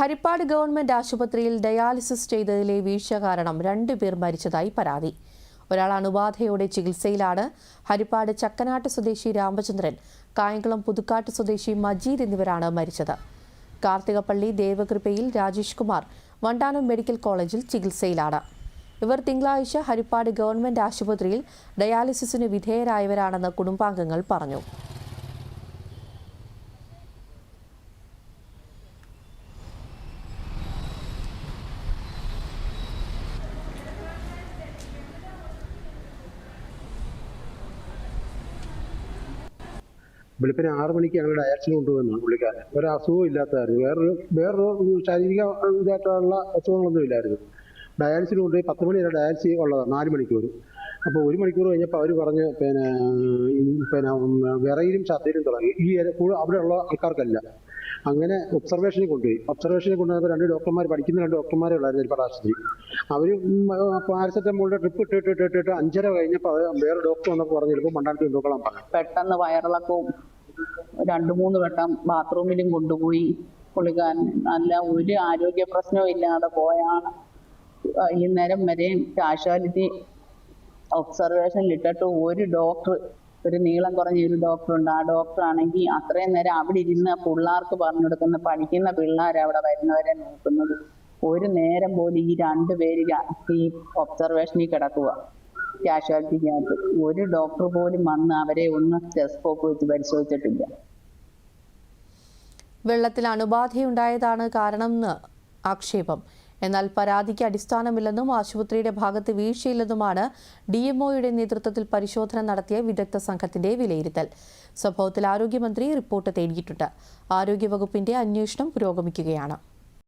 Harippad government ആശുപത്രിയിൽ dialysis ചെയ്തതിലെ വീഴ്ച കാരണം രണ്ടുപേർ മരിച്ചതായി പരാതി. ഒരാൾ അണുബാധയോടെ ചികിത്സയിലാണ്. ഹരിപ്പാട് ചക്കനാട്ട് സ്വദേശി രാമചന്ദ്രൻ കായംകുളം പുതുക്കാട്ട് സ്വദേശി മജീദ് എന്നിവരാണ് മരിച്ചത്. കാർത്തികപ്പള്ളി ദേവകൃപയിൽ രാജേഷ് കുമാർ വണ്ടാനം മെഡിക്കൽ കോളേജിൽ ചികിത്സയിലാണ്. ഇവർ തിങ്കളാഴ്ച ഹരിപ്പാട് ഗവൺമെന്റ് ആശുപത്രിയിൽ ഡയാലിസിസിന് വിധേയരായവരാണെന്ന് കുടുംബാംഗങ്ങൾ പറഞ്ഞു. വെളുപ്പിന് ആറു മണിക്ക് ഞങ്ങൾ ഡയാലിസിന് കൊണ്ടുവന്നു പുള്ളിക്കാരൻ. ഒരു അസുഖവും ഇല്ലാത്തതായിരുന്നു. വേറൊരു വേറൊരു ശാരീരിക ഇതായിട്ടുള്ള അസുഖങ്ങളൊന്നും ഇല്ലായിരുന്നു. ഡയാലിസിന് കൊണ്ടുപോയി പത്ത് മണി വരെ ഡയാലിസി ഉള്ളതാണ്. നാല് മണിക്കൂർ. അപ്പോൾ ഒരു മണിക്കൂർ കഴിഞ്ഞപ്പോൾ അവർ പറഞ്ഞ് പിന്നെ പിന്നെ വിറയിലും ഛർദ്ദിയിലും തുടങ്ങി. ഈ അവിടെയുള്ള ആൾക്കാർക്കല്ല. അങ്ങനെ ഒബ്സർവേഷനിൽ കൊണ്ടുപോയി. ഒബ്സർവേഷനിൽ കൊണ്ടുപോയപ്പോൾ രണ്ട് ഡോക്ടർമാർ പഠിക്കുന്ന രണ്ട് ഡോക്ടർമാരെ ഉള്ളായിരുന്നു ഒരു ആശുപത്രി അവർ പാരസെറ്റമോളിന്റെ ട്രിപ്പ് ഇട്ടിട്ട് ഇട്ടിട്ട് ഇട്ട് അഞ്ചര കഴിഞ്ഞപ്പോൾ വേറെ ഡോക്ടർ വന്നപ്പോൾ പറഞ്ഞു ചിലപ്പോൾ മണ്ടാനത്തിൽ നോക്കണം പെട്ടെന്ന് വയറിളക്കവും രണ്ടു മൂന്ന് വട്ടം ബാത്റൂമിലും കൊണ്ടുപോയി. പുള്ളിക്കാരൻ നല്ല ഒരു ആരോഗ്യ പ്രശ്നവും ഇല്ലാതെ പോയാണ്. ഈ നേരം വരെയും കാഷ്വാലിറ്റി ഒബ്സർവേഷനിൽ ഇട്ടിട്ട് ഒരു ഡോക്ടർ ഒരു നീളം കുറഞ്ഞ ഒരു ഡോക്ടർ ഉണ്ട്. ആ ഡോക്ടർ ആണെങ്കിൽ അത്രയും നേരം അവിടെ ഇരുന്ന് പിള്ളേർക്ക് പറഞ്ഞു കൊടുക്കുന്ന പഠിക്കുന്ന പിള്ളേർ അവിടെ വരുന്നവരെ നോക്കുന്നത്. ഒരു നേരം പോലും ഈ രണ്ട് പേര് ഈ ഒബ്സർവേഷനിൽ കിടക്കുക. കാഷ്വാലിറ്റിക്കകത്ത് ഒരു ഡോക്ടർ പോലും വന്ന് അവരെ ഒന്ന് ടെസ്കോപ്പ് വെച്ച് പരിശോധിച്ചിട്ടില്ല. വെള്ളത്തിൽ അണുബാധയുണ്ടായതാണ് കാരണം എന്ന് ആക്ഷേപം. എന്നാൽ പരാതിക്ക് അടിസ്ഥാനമില്ലെന്നും ആശുപത്രിയുടെ ഭാഗത്ത് വീഴ്ചയില്ലെന്നുമാണ് ഡി എംഒയുടെ നേതൃത്വത്തിൽ പരിശോധന നടത്തിയ വിദഗ്ധ സംഘത്തിന്റെ വിലയിരുത്തൽ. സംഭവത്തിൽ ആരോഗ്യമന്ത്രി റിപ്പോർട്ട് തേടിയിട്ടുണ്ട്. ആരോഗ്യവകുപ്പിന്റെ അന്വേഷണം പുരോഗമിക്കുകയാണ്.